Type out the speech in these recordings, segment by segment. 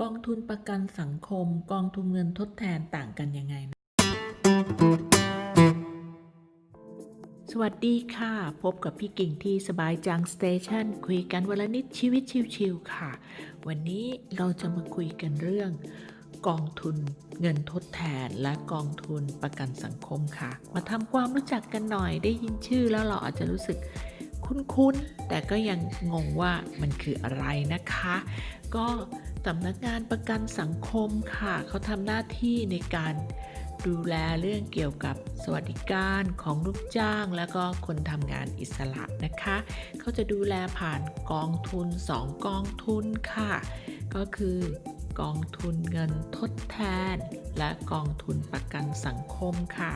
กองทุนประกันสังคม กองทุนเงินทดแทนต่างกันยังไงนะสวัสดีค่ะ พบกับพี่กิ่งที่สบายจังสเตชันคุยกันวันละนิดชีวิตชิวๆค่ะ วันนี้เราจะมาคุยกันเรื่อง กองทุนเงินทดแทนและกองทุนประกันสังคมค่ะ มาทำความรู้จักกันหน่อยได้ยินชื่อแล้วเราอาจจะรู้สึกคุ้นๆแต่ก็ยังงงว่ามันคืออะไรนะคะ ก็ สำนักงานประกันสังคมค่ะ เขาทำหน้าที่ในการดูแลเรื่องเกี่ยวกับสวัสดิการของลูกจ้าง แล้วก็คนทำงานอิสระนะคะ เขาจะดูแลผ่านกองทุน 2 กองทุนค่ะ ก็คือกองทุนเงินทดแทน และกองทุนประกันสังคมค่ะ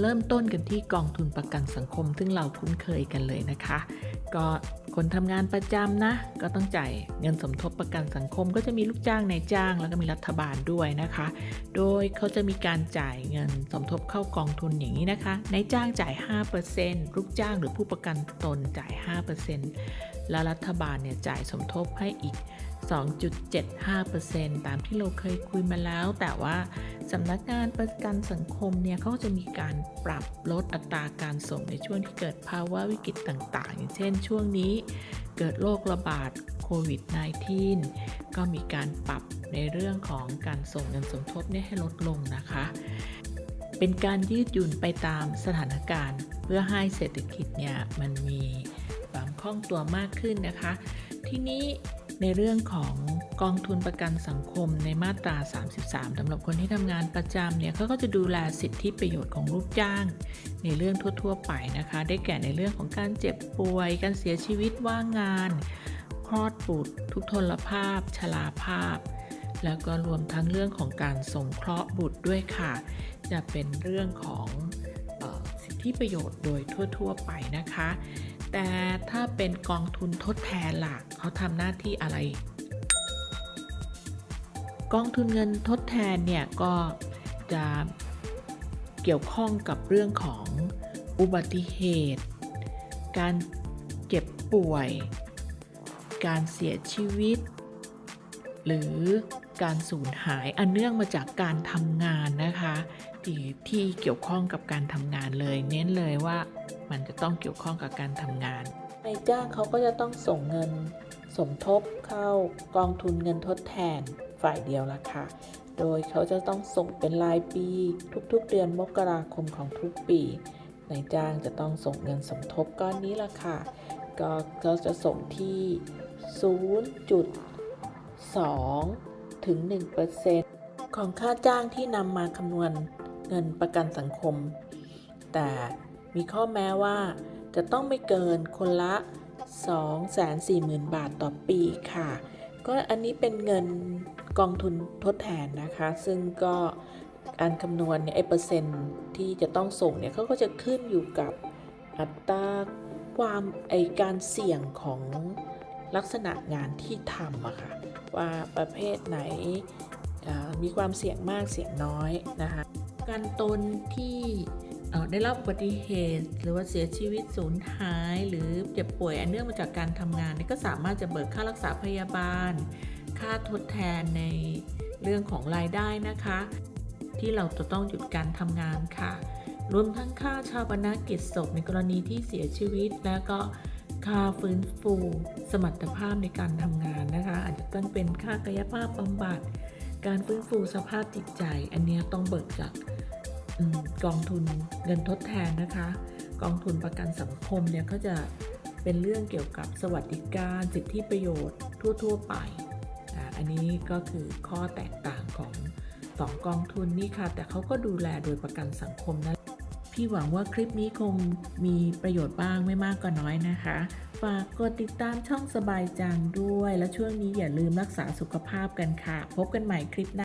เริ่มต้นกันที่กองทุนประกันสังคม ซึ่งเราคุ้นเคยกันเลยนะคะ ก็คนทำงานประจำนะ ก็ต้องจ่ายเงินสมทบประกันสังคม ก็จะมีลูกจ้างนายจ้าง แล้วก็มีรัฐบาลด้วยนะคะ โดยเขาจะมีการจ่ายเงินสมทบเข้ากองทุนอย่างนี้นะคะนายจ้างจ่าย 5%ลูกจ้างหรือผู้ประกันตนจ่าย 5%แล้วรัฐบาลเนี่ยจ่ายสมทบให้อีก 2.75%ตามที่เราเคยคุยมาแล้ว แต่ว่าสำนักงานประกันสังคมเนี่ยเขาจะมีการปรับลดอัตราการส่งในช่วงที่เกิดภาวะวิกฤตต่าง ๆ อย่างเช่นช่วงนี้เกิดโรคระบาดโควิด -19 ก็มีการปรับในเรื่องของการส่งเงินสมทบเนี่ยให้ลดลงนะคะ เป็นการยืดหยุ่นไปตามสถานการณ์ เพื่อให้เศรษฐกิจเนี่ยมันมีความคล่องตัวมากขึ้นนะคะ ทีนี้ ในเรื่องของกองทุนประกันสังคมในมาตรา 33สำหรับคนที่ทำงานประจำเนี่ยเขาก็จะดูแลสิทธิประโยชน์ของลูกจ้าง ในเรื่องทั่ว ๆ ไปนะคะ ได้แก่ในเรื่องของการเจ็บป่วย การเสียชีวิตว่างงาน คลอดบุตร ทุกทลภาพ ชราภาพ แล้วก็รวมทั้งเรื่องของการสงเคราะห์บุตรด้วยค่ะ จะเป็นเรื่องของออสิทธิประโยชน์โดยทั่ว ๆ ไปนะคะ แต่ถ้าเป็นกองทุนทดแทนล่ะเขาทำหน้าที่อะไร กองทุนเงินทดแทนเนี่ยก็จะเกี่ยวข้องกับเรื่องของอุบัติเหตุ การเจ็บป่วย การเสียชีวิต หรือ การสูญหายอันเนื่องมาจากการทำงานนะคะที่ที่เกี่ยวข้องกับการทำงานเลย เน้นเลยว่ามันจะต้องเกี่ยวข้องกับการทำงานนายจ้างเขาก็จะต้องส่งเงินสมทบเข้ากองทุนเงินทดแทนฝ่ายเดียวละค่ะ โดยเขาจะต้องส่งเป็นรายปี ทุกๆ เดือนมกราคมของทุกปีนายจ้างจะต้องส่งเงินสมทบก้อนนี้ละค่ะ ก็เขาจะส่งที่ 0.2 ถึง 1%ของค่าจ้างที่นำมาคำนวณเงินประกันสังคม แต่มีข้อแม้ว่าจะต้องไม่เกินคนละ 240,000 บาทต่อปีค่ะ ก็อันนี้เป็นเงินกองทุนทดแทนนะคะ ซึ่งก็การคำนวณเนี่ยไอ้เปอร์เซ็นต์ที่จะต้องส่งเนี่ยเขาก็จะขึ้นอยู่กับอัตราความไอการเสี่ยงของลักษณะงานที่ทำอะค่ะ ว่าประเภทไหนมีความเสี่ยงมากเสี่ยงน้อยนะคะการตนที่เอ่อได้รับอุบัติเหตุ หรือว่าเสียชีวิตสูญหาย หรือเจ็บป่วยอันเนื่องมาจากการทำงานนี่ก็สามารถจะเบิกค่ารักษาพยาบาล ค่าทดแทนในเรื่องของรายได้นะคะ ที่เราจะต้องหยุดการทำงานค่ะ รวมทั้งค่าชาปนกิจศพในกรณีที่เสียชีวิต แล้วก็ ค่าฟื้นฟูสมรรถภาพในการทำงานนะคะ อาจจะต้องเป็นค่ากายภาพบำบัด การฟื้นฟูสภาพจิตใจ อันนี้ต้องเบิกจากอกองทุนเงินทดแทนนะคะ กองทุนประกันสังคมเนี่ยก็จะเป็นเรื่องเกี่ยวกับสวัสดิการสิทธิประโยชน์ทั่ว ๆ ไปอ่าอันนี้ก็คือข้อแตกต่างของสองกองทุนนี่ค่ะ แต่เขาก็ดูแลโดยประกันสังคมนะ พี่หวังว่าคลิปนี้คงมีประโยชน์บ้างไม่มากก็น้อยนะคะ ฝากกดติดตามช่องสบายจังด้วย และช่วงนี้อย่าลืมรักษาสุขภาพกันค่ะ พบกันใหม่คลิปหน้า